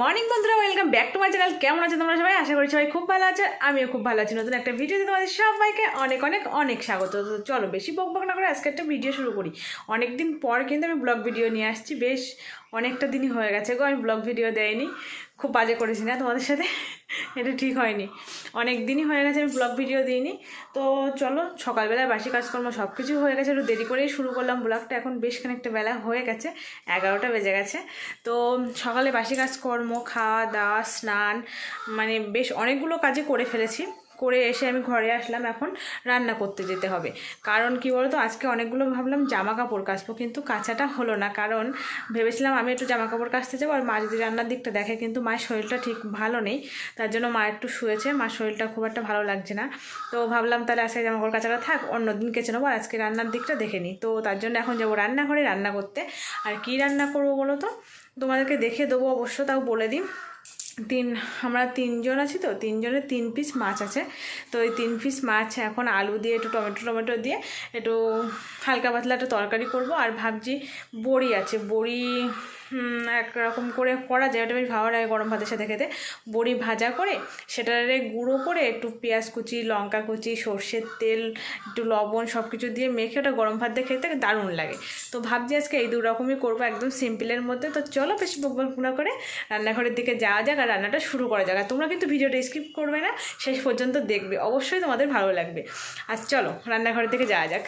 মাই channel কেমন আছে তোমরা সবাই? আশা করি সবাই খুব ভালো আছে, আমিও খুব ভালো আছি। নতুন একটা ভিডিওতে তোমাদের সবাইকে অনেক অনেক অনেক স্বাগত। চলো, বেশি বক বক না করে আজকে একটা ভিডিও শুরু করি। অনেক দিন পর কিন্তু আমি ব্লগ ভিডিও নিয়ে আসছি, বেশ অনেকটা দিনই হয়ে গেছে গো, আমি ব্লগ ভিডিও দেয়নি খুব বাজে করেছি না তোমাদের সাথে? এটা ঠিক হয়নি। অনেক দিনই হয়ে গেছে, আমি ব্লগ ভিডিও দিইনি। তো চলো, সকালবেলায় বাসি কাজকর্ম সব কিছু হয়ে গেছে, একটু দেরি করেই শুরু করলাম ব্লগটা এখন বেশ খানিকটা বেলা হয়ে গেছে, এগারোটা বেজে গেছে। তো সকালে বাসি কাজকর্ম খাওয়া দাওয়া স্নান মানে বেশ অনেকগুলো কাজে করে ফেলেছি। করে এসে আমি ঘরে আসলাম, এখন রান্না করতে যেতে হবে। কারণ কি বলতো, আজকে অনেকগুলো ভাবলাম জামা কাপড় কাচবো, কিন্তু কাচাটা হলো না। কারণ ভেবেছিলাম আমি একটু জামা কাপড় কাচতে যাব, আর মা যদি রান্নার দিকটা দেখে, কিন্তু মায়ের শরীরটা ঠিক ভালো নেই, তার জন্য মা একটু শুয়েছে, মার শরীরটা খুব একটা ভালো লাগছে না। তো ভাবলাম তাহলে আজকে জামা কাপড় কাচাটা থাক অন্য দিন কেচে নেব, আর আজকে রান্নার দিকটা দেখে নিই। তো তার জন্য এখন যাব রান্নাঘরে রান্না করতে। আর কি রান্না করব বলো তো? তোমাদেরকে দেখে দেবো অবশ্য, তাও বলে দিই। তিন, আমরা তিনজন আছি তো, তিনজনের তিন পিস মাছ আছে। তো ওই তিন পিস মাছ এখন আলু দিয়ে, একটু টমেটো টমেটো দিয়ে একটু হালকা পাতলা একটা তরকারি করব। আর ভাবছি বড়ি আছে, বড়ি একরকম করে করা যায়। ওটা বেশ ভালো লাগে গরম ভাতের সাথে খেতে। বড়ি ভাজা করে সেটারে গুঁড়ো করে একটু পেঁয়াজ কুচি, লঙ্কা কুচি, সর্ষের তেল, একটু লবণ সব কিছু দিয়ে মেখে ওটা গরম ভাত দিয়ে খেতে দারুণ লাগে। তো ভাবছি আজকে এই দু রকমই করব একদম সিম্পলের মধ্যে। তো চলো বেশি বকবক করে রান্নাঘরের দিকে যাওয়া যাক আর রান্নাটা শুরু করা যাক। আর তোমরা কিন্তু ভিডিওটা স্কিপ করবে না, শেষ পর্যন্ত দেখবে। অবশ্যই তোমাদের ভালো লাগবে। আর চলো রান্নাঘরের দিকে যাওয়া যাক।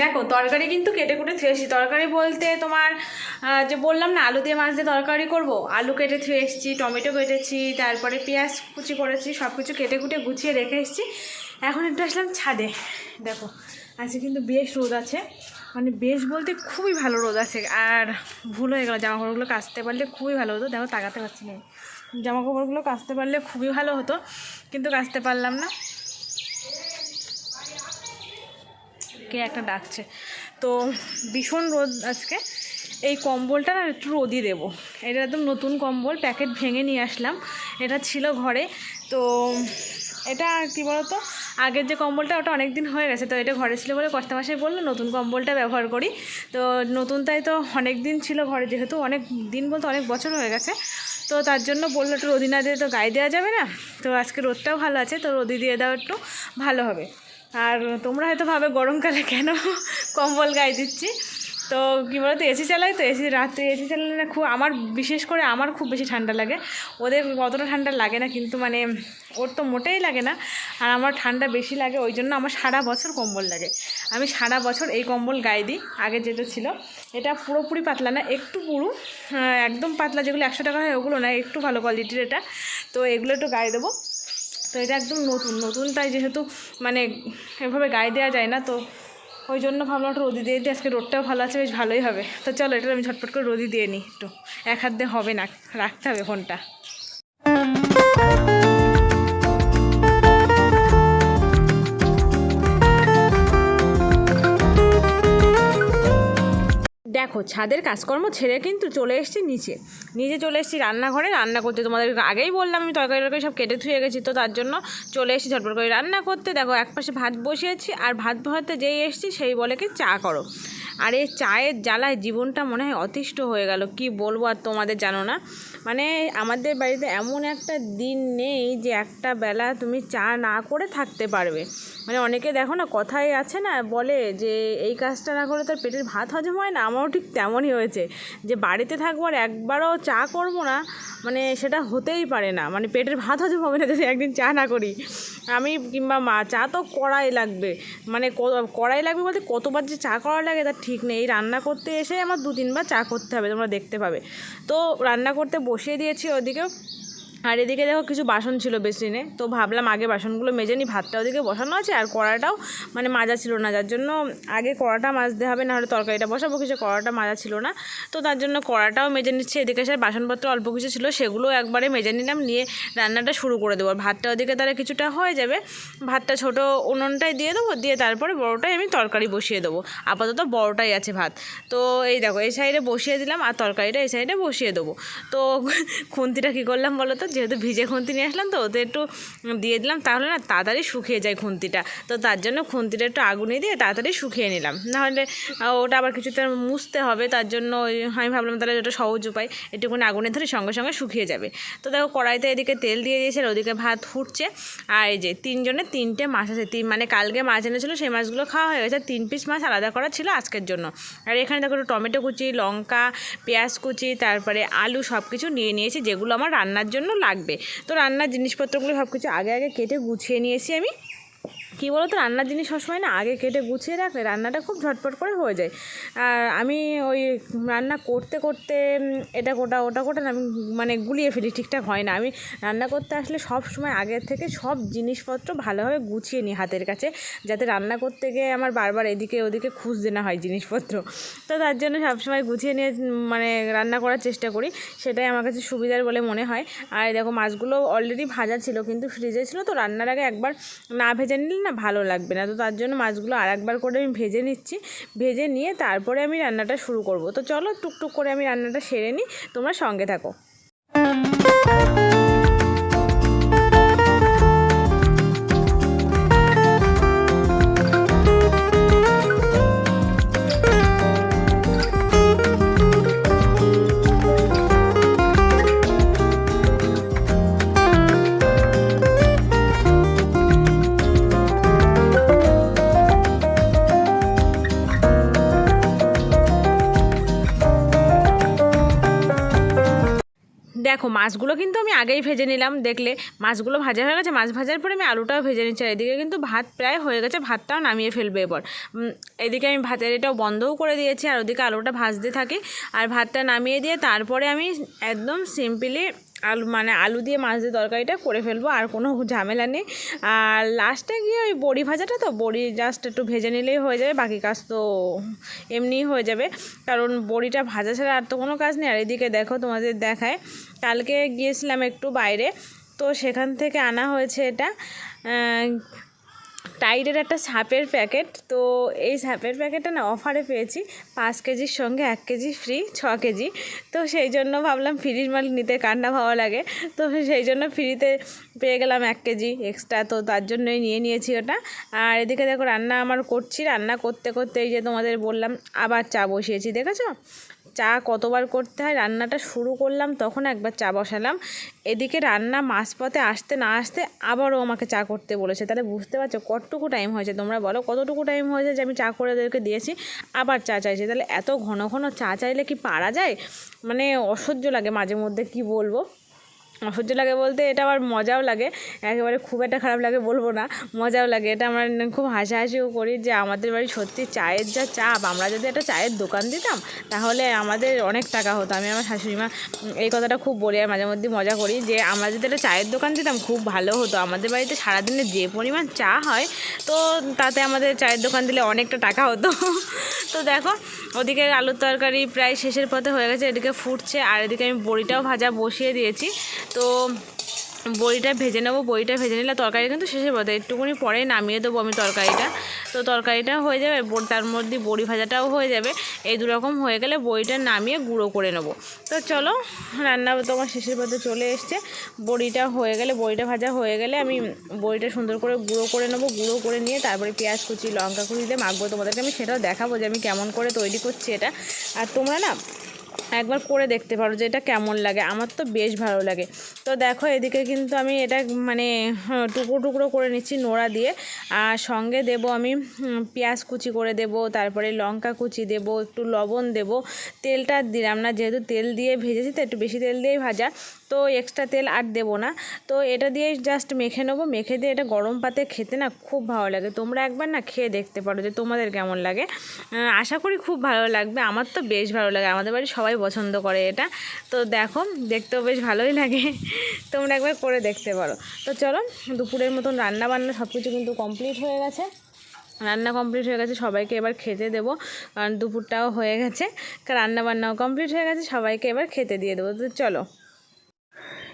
দেখো, তরকারি কিন্তু কেটে কুটে থুয়েছি তরকারি বলতে তোমার যে বললাম না, আলু দিয়ে মাছ দিয়ে তরকারি করব। আলু কেটে থুয়ে এসেছি টমেটো কেটেছি তারপরে পেঁয়াজ কুচি করেছি সব কিছু কেটে কুটে গুছিয়ে রেখে এসেছি। এখন একটু আসলাম ছাদে। দেখো, আজকে কিন্তু বেশ রোদ আছে। মানে বেশ বলতে খুবই ভালো রোদ আছে। আর ভুল হয়ে গেল জামা কাপড়গুলো কাচতে পারলে খুবই ভালো হতো। দেখো, তাকাতে পারছি না। জামা কাপড়গুলো কাচতে পারলে খুবই ভালো হতো। কিন্তু কাচতে পারলাম না। কে একটা ডাকছে। তো ভীষণ রোদ আজকে। এই কম্বলটা না একটু রোদই দেবো। এটা একদম নতুন কম্বল, প্যাকেট ভেঙে নিয়ে আসলাম। এটা ছিল ঘরে। তো এটা কী বলতো, আগের যে কম্বলটা ওটা অনেক দিন হয়ে গেছে। তো এটা ঘরে ছিল বলে কর্তা মাসে বলল, নতুন কম্বলটা ব্যবহার করি। তো নতুন তাই তো অনেক দিন ছিল ঘরে, যেহেতু অনেক দিন বলতে অনেক বছর হয়ে গেছে। তো তার জন্য বলল, একটু রোদি না দিয়ে তো গায়ে দেওয়া যাবে না? তো আজকে রোদটাও ভালো আছে, তো রোদি দিয়ে দাও একটু, ভালো হবে। আর তোমরা হয়তো ভাবে গরমকালে কেন কম্বল গায়ে দিচ্ছি? তো কী বলতো এসি চালাই তো এসি রাতে এসি চালালে না খুব, আমার বিশেষ করে আমার খুব বেশি ঠান্ডা লাগে। ওদের অতটা ঠান্ডা লাগে না, কিন্তু মানে ওর তো মোটেই লাগে না। আর আমার ঠান্ডা বেশি লাগে, ওই জন্য আমার সারা বছর কম্বল লাগে। আমি সারা বছর এই কম্বল গায়ে দিই, আগে যেটা ছিল। এটা পুরোপুরি পাতলা না, একটু পুরু একদম পাতলা, যেগুলো একশো টাকা হয় ওগুলো না, একটু ভালো কোয়ালিটির এটা। তো এগুলো একটু গায়ে দেবো। তো এটা একদম নতুন নতুন তাই যেহেতু মানে এভাবে গায়ে দেওয়া যায় না, তো ওই জন্য ভাবলাম একটা রোদি দিয়ে দিই। আজকে রোদটাও ভালো আছে, বেশ ভালোই হবে। তো চলো এটা আমি ঝটপট করে রোদি দিয়ে নিই একটু। এক হাত দিয়ে হবে না, রাখতে হবে ফোনটা। দেখো, ছাদের কাজকর্ম ছেড়ে কিন্তু চলে এসেছি নিচে। নিচে চলে এসেছি রান্নাঘরে, রান্না করতে তোমাদের আগেই বললাম, আমি তরকারি তরকারি সব কেটে ধুয়ে গেছি, তো তার জন্য চলে এসেছি ঝটপট করে রান্না করতে। দেখো, এক পাশে ভাত বসিয়েছি, আর ভাত ভাতে যেই এসেছি সেই বলে কি, চা করো। আর এই চায়ের জ্বালায় জীবনটা মনে হয় অতিষ্ঠ হয়ে গেল, কি বলব আর তোমাদের জানো না। মানে আমাদের বাড়িতে এমন একটা দিন নেই যে একটা বেলা তুমি চা না করে থাকতে পারবে। মানে অনেকে দেখো না কথাই আছে না বলে যে, এই কাজটা না করে তার পেটের ভাত হজম হয় না? আমারও ঠিক তেমনই হয়েছে। যে বাড়িতে থাকব আর একবারও চা করব না মানে সেটা হতেই পারে না। মানে পেটের ভাত হজম হবে না যদি একদিন চা না করি। আমি কিংবা মা, চা তো কড়াই লাগবে। মানে কড়াই লাগবে বলতে কতবার যে চা করা লাগে তার ঠিক নেই। রান্না করতে এসে আমার দু তিনবার চা করতে হবে, তোমরা দেখতে পাবে। তো রান্না করতে বসিয়ে দিয়েছি ওদিকে আর এদিকে দেখো কিছু বাসন ছিল বেসিনে। তো ভাবলাম আগে বাসনগুলো মেজে নিই, ভাতটা ওদিকে বসানো আছে আর কড়াটাও মানে মাজা ছিল না, যার জন্য আগে কড়াটা মাজতে হবে না হলে তরকারিটা বসাবো, কিছু কড়াটা মাজা ছিল না। তো তার জন্য কড়াটাও মেজে নিচ্ছে, এদিকে সে বাসনপত্র অল্প কিছু ছিল, সেগুলো একবারে মেজে নিলাম, নিয়ে রান্নাটা শুরু করে দেবো। আর ভাতটা ওদিকে তাহলে কিছুটা হয়ে যাবে, ভাতটা ছোট উনুনটাই দিয়ে দেবো, দিয়ে তারপরে বড়োটাই আমি তরকারি বসিয়ে দেবো। আপাতত বড়োটাই আছে ভাত। তো এই দেখো, এই সাইডে বসিয়ে দিলাম, আর তরকারিটা এই সাইডে বসিয়ে দেবো। তো খুন্তিটা কী করলাম বলো তো? যেহেতু ভিজে খুন্তি নিয়ে আসলাম তো, ওতে একটু দিয়ে দিলাম, তাহলে না তাড়াতাড়ি শুকিয়ে যায় খুন্তিটা। তো তার জন্য খুন্তিটা একটু আগুনে দিয়ে তাড়াতাড়ি শুকিয়ে নিলাম। নাহলে ওটা আবার কিছুতে মুছতে হবে, তার জন্য আমি ভাবলাম তাহলে ওটা সহজ উপায়, একটুখানি আগুনে ধরে সঙ্গে সঙ্গে শুকিয়ে যাবে। তো দেখো কড়াইতে এদিকে তেল দিয়ে দিয়েছে আর ওদিকে ভাত ফুটছে। আর এই যে তিনজনের তিনটে মাছ আছে, তিন মানে কালকে মাছ এনেছিলো, সেই মাছগুলো খাওয়া হয়ে গেছে। তিন পিস মাছ আলাদা করা ছিল আজকের জন্য। আর এখানে দেখো টমেটো কুচি, লঙ্কা, পেঁয়াজ কুচি, তারপরে আলু সব কিছু নিয়ে নিয়েছি, যেগুলো আমার রান্নার জন্য লাগবে। তো রান্নার জিনিসপত্রগুলো সব কিছু আগে আগে কেটে গুছিয়ে নিয়েছি আমি। কী বলো তো রান্নার জিনিস সবসময় না আগে কেটে গুছিয়ে রাখলে রান্নাটা খুব ঝটপট করে হয়ে যায়। আর আমি ওই রান্না করতে করতে এটা কোটা ওটা কোটা আমি মানে গুলিয়ে ফেলি, ঠিকঠাক হয় না। আমি রান্না করতে আসলে সব সময় আগের থেকে সব জিনিসপত্র ভালোভাবে গুছিয়ে নিই হাতের কাছে, যাতে রান্না করতে গিয়ে আমার বারবার এদিকে ওদিকে খুঁজতে না হয় জিনিসপত্র। তো তার জন্য সবসময় গুছিয়ে নিয়ে মানে রান্না করার চেষ্টা করি, সেটাই আমার কাছে সুবিধার বলে মনে হয়। আর দেখো, মাছগুলো অলরেডি ভাজা ছিল, কিন্তু ফ্রিজে ছিল, তো রান্নার আগে একবার না ভেজে নিলে না ভালো লাগবে না। তো তার জন্য মাছগুলো আর একবার করে আমি ভেজে নিচ্ছি। ভেজে নিয়ে তারপরে আমি রান্নাটা শুরু করব। তো চলো টুকটুক করে আমি রান্নাটা সেরে নিই। তোমরা সঙ্গে থাকো। দেখো, মাছগুলো কিন্তু আমি আগেই ভেজে নিলাম, দেখলে। মাছগুলো ভাজা হয়ে গেছে, মাছ ভাজার পরে আমি আলুটাও ভেজে নিচ্ছি এদিকে কিন্তু ভাত প্রায় হয়ে গেছে, ভাতটাও নামিয়ে ফেলবে এবার। এদিকে আমি ভাতের এটাও বন্ধও করে দিয়েছি, আর ওদিকে আলুটা ভাজতে থাকি। আর ভাতটা নামিয়ে দিয়ে তারপরে আমি একদম সিম্পলি আলু মানে আলু দিয়ে মাছ দিয়ে তরকারিটা করে ফেলব, আর কোনো ঝামেলা নেই। আর লাস্টে গিয়ে ওই বড়ি ভাজাটা তো, বড়ি জাস্ট একটু ভেজে নিলেই হয়ে যাবে, বাকি কাজ তো এমনিই হয়ে যাবে। কারণ বড়িটা ভাজা ছাড়া আর তো কোনো কাজ নেই। আর এদিকে দেখো তোমাদের দেখায়, কালকে গিয়েছিলাম একটু বাইরে, তো সেখান থেকে আনা হয়েছে এটা টাইডের একটা সাপের প্যাকেট তো এই সাপের প্যাকেটটা না অফারে পেয়েছি। পাঁচ কেজির সঙ্গে এক কেজি ফ্রি ছ কেজি। তো সেই জন্য ভাবলাম ফ্রির মাল নিতে কান্না ভালো লাগে। তো সেই জন্য ফ্রিতে পেয়ে গেলাম এক কেজি এক্সট্রা তো তার জন্যই নিয়ে নিয়েছি ওটা। আর এদিকে দেখো রান্না আমার করছি। রান্না করতে করতে এই যে তোমাদের বললাম, আবার চা বসিয়েছি, দেখেছ? চা কতবার করতে হয়, রান্নাটা শুরু করলাম, তখন একবার চা বসালাম। এদিকে রান্না মাঝপথে আসতে না আসতে আবারও আমাকে চা করতে বলেছে। তাহলে বুঝতে পারছ কতটুকু টাইম হয়েছে, তোমরা বলো কতটুকু টাইম হয়েছে যে আমি চা করে ওদেরকে দিয়েছি, আবার চা চাইছে। তাহলে এত ঘন ঘন চা চাইলে কি পারা যায়? মানে অসহ্য লাগে মাঝে মধ্যে কি বলব? অসহ্য লাগে বলতে এটা আবার মজাও লাগে। একেবারে খুব একটা খারাপ লাগে বলব না, মজাও লাগে। এটা আমরা খুব হাসাহাসিও করি যে আমাদের বাড়ি সত্যি চায়ের যা চাপ, আমরা যদি একটা চায়ের দোকান দিতাম, তাহলে আমাদের অনেক টাকা হতো। আমি আমার শাশুড়িমা এই কথাটা খুব বলি আর মাঝে মধ্যে মজা করি যে আমরা যদি একটা চায়ের দোকান দিতাম, খুব ভালো হতো। আমাদের বাড়িতে সারাদিনে যে পরিমাণ চা হয়, তো তাতে আমাদের চায়ের দোকান দিলে অনেকটা টাকা হতো। তো দেখো ওদিকে আলুর তরকারি প্রায় শেষের পথে হয়ে গেছে, এদিকে ফুটছে, আর এদিকে আমি বড়িটাও ভাজা বসিয়ে দিয়েছি। তো বড়িটা ভেজে নেব, বড়িটা ভেজে নিলে তরকারি কিন্তু শেষের পথে। একটুখানি পরে নামিয়ে দেবো আমি তরকারিটা। তো তরকারিটা হয়ে যাবে তার মধ্যে বড়ি ভাজাটাও হয়ে যাবে। এই দুরকম হয়ে গেলে বড়িটা নামিয়ে গুঁড়ো করে নেব। তো চলো, রান্না তো আমার শেষের পথে চলে এসছে। বড়িটা হয়ে গেলে, বড়িটা ভাজা হয়ে গেলে আমি বড়িটা সুন্দর করে গুঁড়ো করে নেব। গুঁড়ো করে নিয়ে তারপরে পেঁয়াজ কুচি, লঙ্কা কুচি দিয়ে মাখবো। তোমাদেরকে আমি সেটাও দেখাবো যে আমি কেমন করে তৈরি করছি এটা। আর তোমরা না একবার করে দেখতে পারো যে এটা কেমন লাগে। আমার তো বেশ ভালো লাগে। তো দেখো এদিকে কিন্তু আমি এটা মানে হ্যাঁ, টুকরো টুকরো করে নিচ্ছি নোড়া দিয়ে। আর সঙ্গে দেব আমি পেঁয়াজ কুচি করে দেব তারপরে লঙ্কা কুচি দেব একটু লবণ দেব। তেলটা দিলাম না যেহেতু তেল দিয়ে ভেজেছি তো একটু বেশি তেল দিয়েই ভাজা। তো এক্সট্রা তেল আর দেবো না। তো এটা দিয়ে জাস্ট মেখে নেব। মেখে দিয়ে এটা গরম পাতে খেতে না খুব ভালো লাগে। তোমরা একবার না খেয়ে দেখতে পারো যে তোমাদের কেমন লাগে। আশা করি খুব ভালো লাগবে। আমার তো বেশ ভালো লাগে। আমাদের বাড়ি সবাই পছন্দ করে এটা। তো দেখো, দেখতেও বেশ ভালোই লাগে। তোমরা একবার করে দেখতে পারো। তো চলো, দুপুরের মতন রান্না বান্না সব কিছু কিন্তু কমপ্লিট হয়ে গেছে। রান্না কমপ্লিট হয়ে গেছে। সবাইকে এবার খেতে দেবো। কারণ দুপুরটাও হয়ে গেছে। রান্না বান্নাও কমপ্লিট হয়ে গেছে। সবাইকে এবার খেতে দিয়ে দেবো। তো চলো।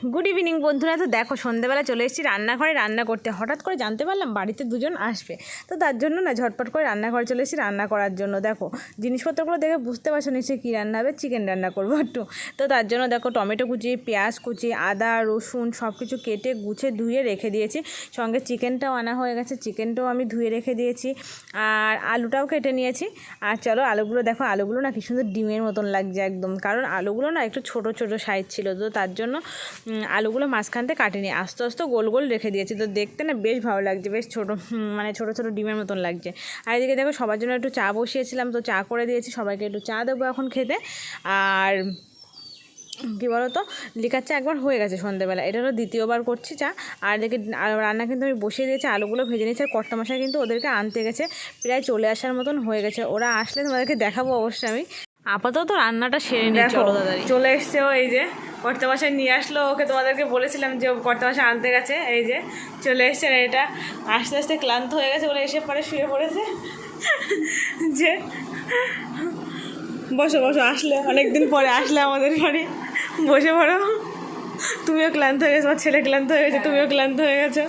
গুড ইভিনিং বন্ধুরা। তো দেখো, সন্ধ্যেবেলা চলে এসেছি রান্নাঘরে। রান্না করতে হঠাৎ করে জানতে পারলাম বাড়িতে দুজন আসবে। তো তার জন্য না, ঝটপট করে রান্নাঘরে চলে এসেছি রান্না করার জন্য। দেখো, জিনিসপত্রগুলো দেখে বুঝতে পারছ নিশ্চয়ই কী রান্না হবে? চিকেন রান্না করব একটু। তো তার জন্য দেখো, টমেটো কুচি, পেঁয়াজ কুচি, আদা, রসুন সব কিছু কেটে, গুছে, ধুয়ে রেখে দিয়েছি। সঙ্গে চিকেনটাও আনা হয়ে গেছে। চিকেনটাও আমি ধুয়ে রেখে দিয়েছি। আর আলুটাও কেটে নিয়েছি। আর চলো, আলুগুলো দেখো, আলুগুলো না কি সুন্দর ডিমের মতন লাগছে একদম। কারণ আলুগুলো না একটু ছোট ছোট সাইজ ছিল। তো তার জন্য আলুগুলো মাঝখান থেকে কাটিনি। আস্তে আস্তে গোল গোল রেখে দিয়েছি। তো দেখতে না বেশ ভালো লাগছে বেশ ছোটো মানে ছোটো ছোটো ডিমের মতন লাগছে। আর এদিকে দেখো সবার জন্য একটু চা বসিয়েছিলাম তো চা করে দিয়েছি। সবাইকে একটু চা দেবো এখন খেতে। আর কী বলো তো লিকার চা একবার হয়ে গেছে সন্ধ্যেবেলা এটা হলো দ্বিতীয়বার করছি চা। আর এদিকে রান্না কিন্তু আমি বসিয়ে দিয়েছি আলুগুলো ভেজে নিয়েছি। আর কর্তা মশাই কিন্তু ওদেরকে আনতে গেছে। প্রায় চলে আসার মতন হয়ে গেছে। ওরা আসলে তোমাদেরকে দেখাবো অবশ্যই আমি। আপাতত রান্নাটা সেরে নিই চলো। চলে এসছে ও এই যে। কর্তা মশাই নিয়ে আসলো, ওকে তোমাদেরকে বলেছিলাম যে ও কর্তা মশাই আনতে গেছে, এই যে চলে এসছে আর এটা আস্তে আস্তে ক্লান্ত হয়ে গেছে বলে এসে পরে শুয়ে পড়েছে। যে বসো বসো, আসলে, অনেকদিন পরে আসলে আমাদের বাড়ি। বসে পড়ো। তুমিও ক্লান্ত হয়ে গেছো ছেলে ক্লান্ত হয়ে গেছে, তুমিও ক্লান্ত হয়ে গেছো।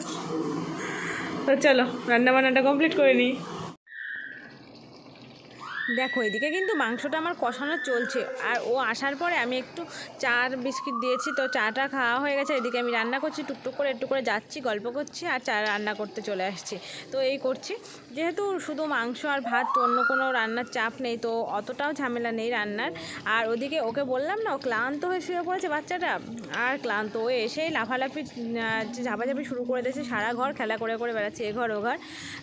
তো চলো রান্না বান্নাটা কমপ্লিট করে নিই। দেখো, এদিকে কিন্তু মাংসটা আমার কষানো চলছে। আর ও আসার পরে আমি একটু চার বিস্কিট দিয়েছি, তো চাটা খাওয়া হয়ে গেছে। এদিকে আমি রান্না করছি, টুকটুক করে একটু করে যাচ্ছি, গল্প করছি আর চা রান্না করতে চলে আসছি। তো এই করছি। যেহেতু শুধু মাংস আর ভাত অন্য কোনো রান্নার চাপ নেই, তো অতটাও ঝামেলা নেই রান্নার। আর ওদিকে ওকে বললাম না ক্লান্ত হয়ে শুয়ে পড়েছে বাচ্চাটা। আর ক্লান্ত, ও এসেই লাফালাফি ঝাপাঝাপি শুরু করে দিয়েছে, সারা ঘর খেলা করে করে বেড়াচ্ছে, এ ঘর ও ঘর।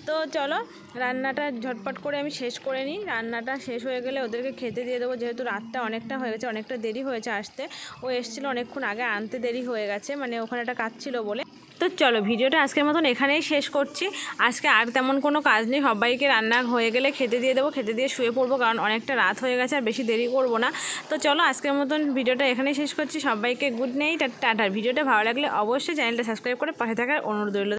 তো চলো, রান্নাটা ঝটপট করে আমি শেষ করে নিই। রান্নাটা শেষ হয়ে গেলে ওদেরকে খেতে দিয়ে দেবো। যেহেতু রাতটা অনেকটা হয়ে গেছে, অনেকটা দেরি হয়েছে আসতে। ও এসেছিল অনেকক্ষণ আগে, আনতে দেরি হয়ে গেছে মানে ওখানে একটা কাজ ছিল বলে। তো চলো, ভিডিওটা আজকের মতন এখানেই শেষ করছি। আজকে আর তেমন কোনো কাজ নেই, সবাইকে রান্না হয়ে গেলে খেতে দিয়ে দেবো, খেতে দিয়ে শুয়ে পড়ব, কারণ অনেকটা রাত হয়ে গেছে আর বেশি দেরি করব না। তো চলো, আজকের মতন ভিডিওটা এখানেই শেষ করছি। সবাইকে গুড নাইট আর টাটার ভিডিওটা ভালো লাগলে অবশ্যই চ্যানেলটা সাবস্ক্রাইব করে পাশে থাকার অনুরোধ রইল।